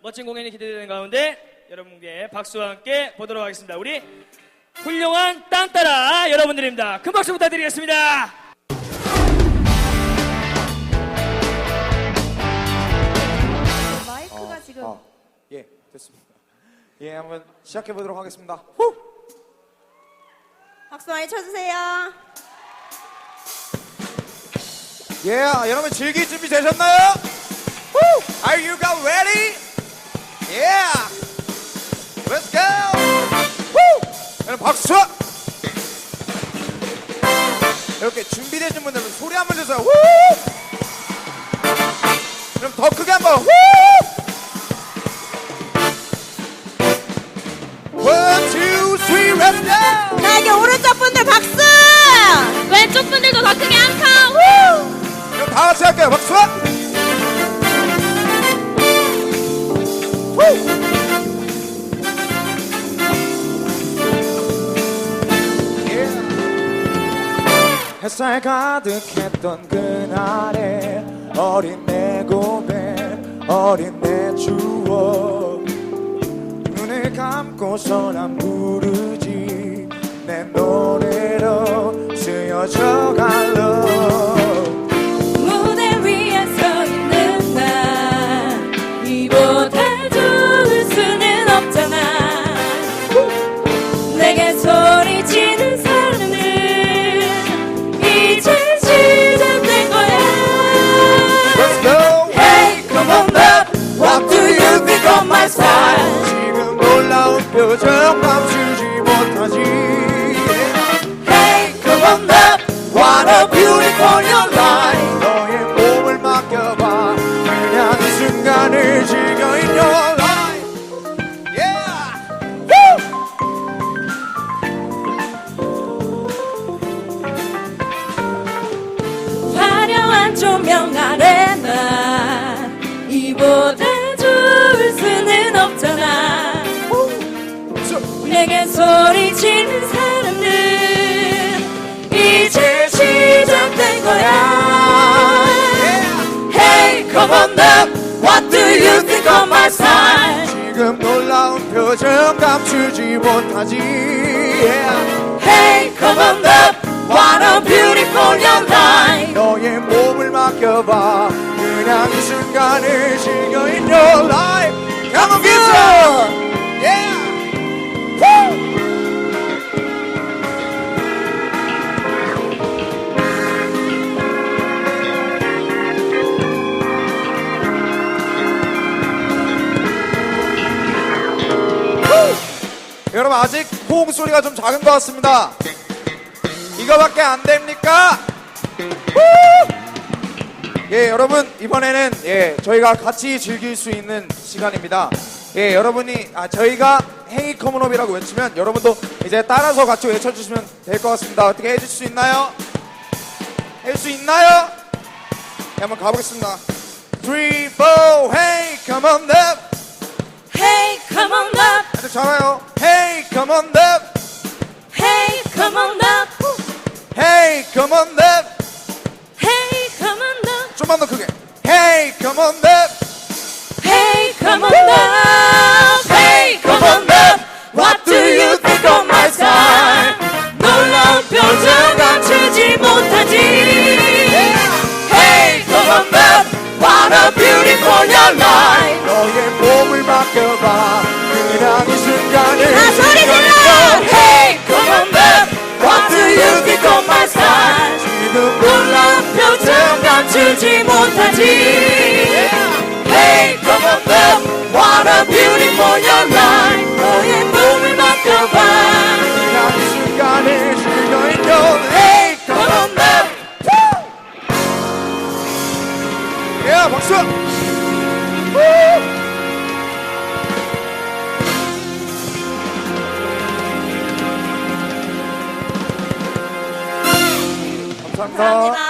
멋진 공연이 기대되는 가운데 여러분께 박수와 함께 보도록 하겠습니다. 우리 훌륭한 딴따라 여러분들입니다. 큰 박수 부탁드리겠습니다. 마이크가 지금 아, 예, 됐습니다. 예, 한번 시작해 보도록 하겠습니다. 후! 박수 많이 쳐주세요. 예, 여러분 즐길 준비 되셨나요? 후! Are you guys ready? Yeah! Let's go! 후! 여러분 박수! 이렇게 준비되신 분들은 소리 한번 주세요. 후! 그럼 더 크게 한번 후! One, two, three, let's go! 나에게 오른쪽 분들 박수! 왼쪽 분들도 더 크게 한 칸. 그럼 다 같이 할게요. 박수! 햇살 가득했던 그날에 어린 내 고백 어린 내 추억. 눈을 감고서 난 부르지 내 노래로 쓰여져 갈러 표정 감추지 못하지 Hey, come on up. What a beautiful your life. 너의 몸을 맡겨봐 그냥 이 순간을 즐겨 in your life Yeah Woo! 화려한 조명 아래 지금 놀라운 표정 감추지 못하지 yeah. Hey come on up What a beautiful your life 너의 몸을 맡겨봐 그냥 이 순간을 즐겨 in your life 여러분 아직 호응 소리가 좀 작은 것 같습니다. 이거밖에 안 됩니까? 예, 여러분 이번에는 예 저희가 같이 즐길 수 있는 시간입니다. 예, 여러분이 아 저희가 헤이 커먼업이라고 외치면 여러분도 이제 따라서 같이 외쳐주시면 될 것 같습니다. 어떻게 해줄 수 있나요? 할수 있나요? 네, 한번 가보겠습니다. 3, 4, hey, come on up. Hey come on up 아주 잘해요. Hey, come on up. Hey come on up Hey, come on up. Hey come on up 좀만 더 크게. Hey, come on up. 감추지 못하지. Hey, come on up. What a beautiful your life. 너의 몸을 맡겨봐. 그냥 이 순간을 즐겨 in your Hey, come Come on. on up. 예, 박수. 감사합니다. 감사합니다.